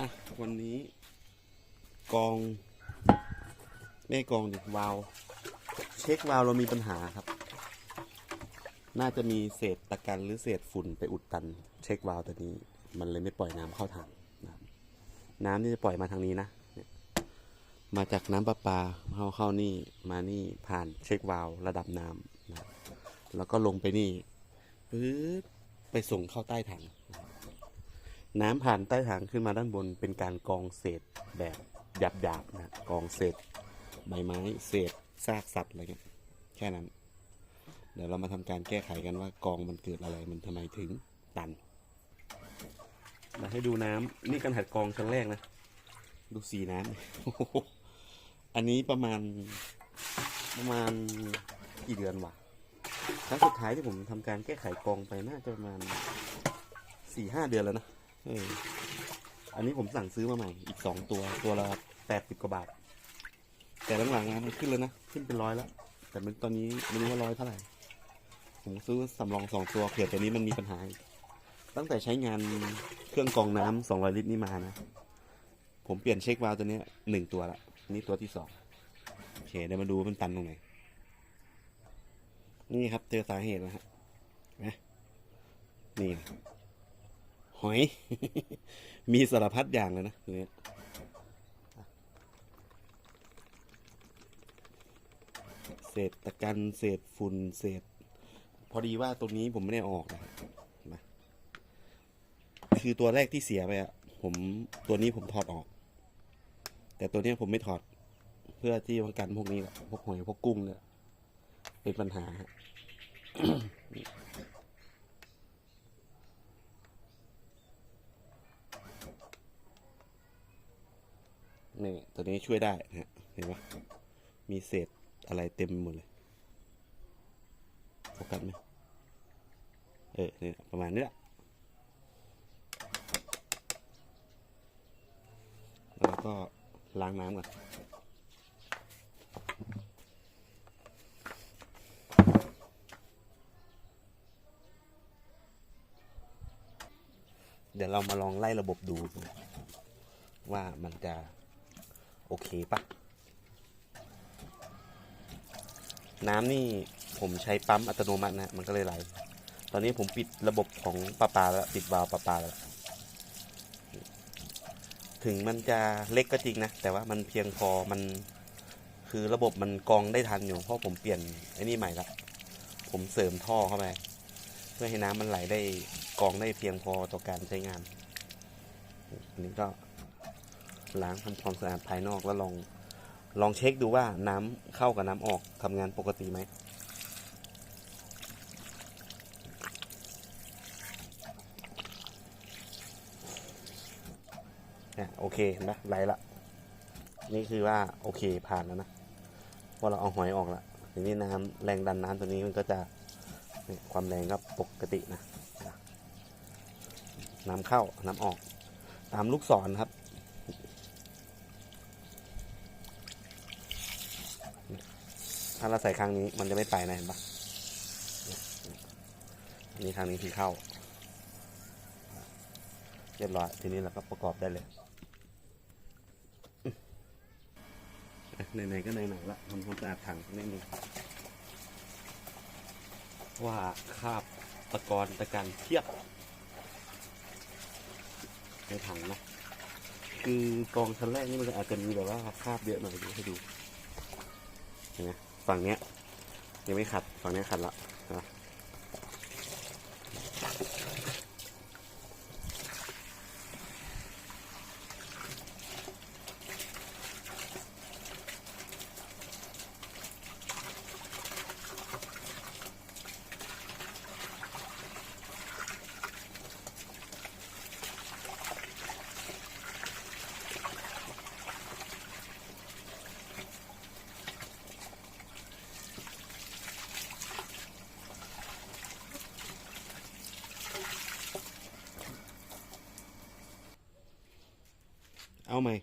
อะวันนี้ กองไม่กองดิวาล์วเช็ควาล์วเรามีปัญหาครับ น่าจะมีเศษตะกันหรือเศษฝุ่นไปอุดตัน เช็ควาล์วตัวนี้ มันเลยไม่ปล่อยน้ำเข้าถังน้ำที่จะปล่อยมาทางนี้นะมาจากน้ำประปาเข้าเข้านี่มานี่ผ่านเช็ควาล์วระดับน้ำนะแล้วก็ลงไปนี่ปึ๊บไปส่งเข้าใต้ถังน้ น้ำผ่านใต้ถังขึ้นมาด้านบนเป็นการกองเศษแบบหยาบๆนะกองเศษใบไม้เศษซากสัตว์อะไรเงี้ยแค่นั้น เดี๋ยวเรามาทำการแก้ไขกันว่ากองมันเกิดอะไรมันทำไมถึงตันมาให้ดูน้ำนี่การหัดกองชั้นแรกนะ ดูสีน้ำอันนี้ประมาณประมาณกี่เดือนวะครั้งสุดท้ายที่ผมทำการแก้ไขกองไปน่าจะประมาณสี่ห้าเดือนแล้วนะ เอออันนี้ผมสั่งซื้อมาใหม่ อีกสองตัว ตัวละแปดสิบกว่าบาท แต่หลังๆนะมันขึ้นแล้วนะ ขึ้นเป็นร้อยแล้ว แต่มันตอนนี้ไม่รู้ว่าร้อยเท่าไหร่ ผมซื้อสำรองสองตัวเผื่อตัวนี้มันมีปัญหา ตั้งแต่ใช้งานเครื่องกรองน้ำสองร้อยลิตรนี่มานะ ผมเปลี่ยนเช็ควาล์วตัวนี้หนึ่งตัวละ นี่ตัวที่สองโอเคเดี๋ยวมาดูว่ามันตันตรงไหน นี่ครับเจอสาเหตุแล้วฮะนไหมนี่ หอย มีสารพัดอย่างเลยนะเนี้ยเศษตะกันเศษฝุ่นเศษ พอดีว่าตัวนี้ผมไม่ได้ออกนะนะคือตัวแรกที่เสียไปอะผมตัวนี้ผมถอดออก แต่ตัวนี้ผมไม่ถอด เพื่อที่ป้องกันพวกนี้แหละพวกหอยพวกกุ้งเนี่ยเป็นปัญหา นี่ตัวนี้ช่วยได้นะฮะเห็นไหมมีเศษอะไรเต็มหมดเลยโฟกัสไหมเออเนี่ยประมาณนี้แหละแล้วก็ล้างน้ำก่อนเดี๋ยวเรามาลองไล่ระบบดู ว่ามันจะ โอเคปะน้ำนี่ผมใช้ปั๊มอัตโนมัตินะ มันก็เลยไหล ตอนนี้ผมปิดระบบของประปลาแล้ว ปิดวาล์วประปาแล้ว ถึงมันจะเล็กก็จริงนะ แต่ว่ามันเพียงพอ มันคือระบบมันกรองได้ทันอยู่ เพราะผมเปลี่ยนไอ้นี่ใหม่ละ ผมเสริมท่อเข้าไป เพื่อให้น้ำมันไหลได้กรองได้เพียงพอต่อการใช้งาน อันนี้ก็ ล้างทำความสะอาดภายนอกแล้วลองลองเช็คดูว่าน้ำเข้ากับน้ำออกทำงานปกติไหมเนี่ยโอเคนะไหลละ นี่คือว่าโอเคผ่านแล้วนะพราเราเอาหอยออกละทีนี้น้ำแรงดันน้ำตัวนี้มันก็จะเนี่ยความแรงก็ปกตินะน้ำเข้าน้ำออก ตามลูกศรครับ ถ้าเราใส่ครั้งนี้มันจะไม่ไปนะเห็นปะอันนี้ครั้งนี้คือเข้า เรียบร้อย ทีนี้เราก็ประกอบได้เลยไหนๆก็ไหนๆละทำความสะอาดถังนิดนึงว่าคาบตะกอนตะกันเทียบ ในถังนะคือกองชั้นแรกนี่มันอาจจะมีแบบว่าคาบเยอะหน่อยดี๋ยวให้ดูเห็นไหม ฝั่งเนี้ย ยังไม่ขัด ฝั่งเนี้ยขัดละนะ How am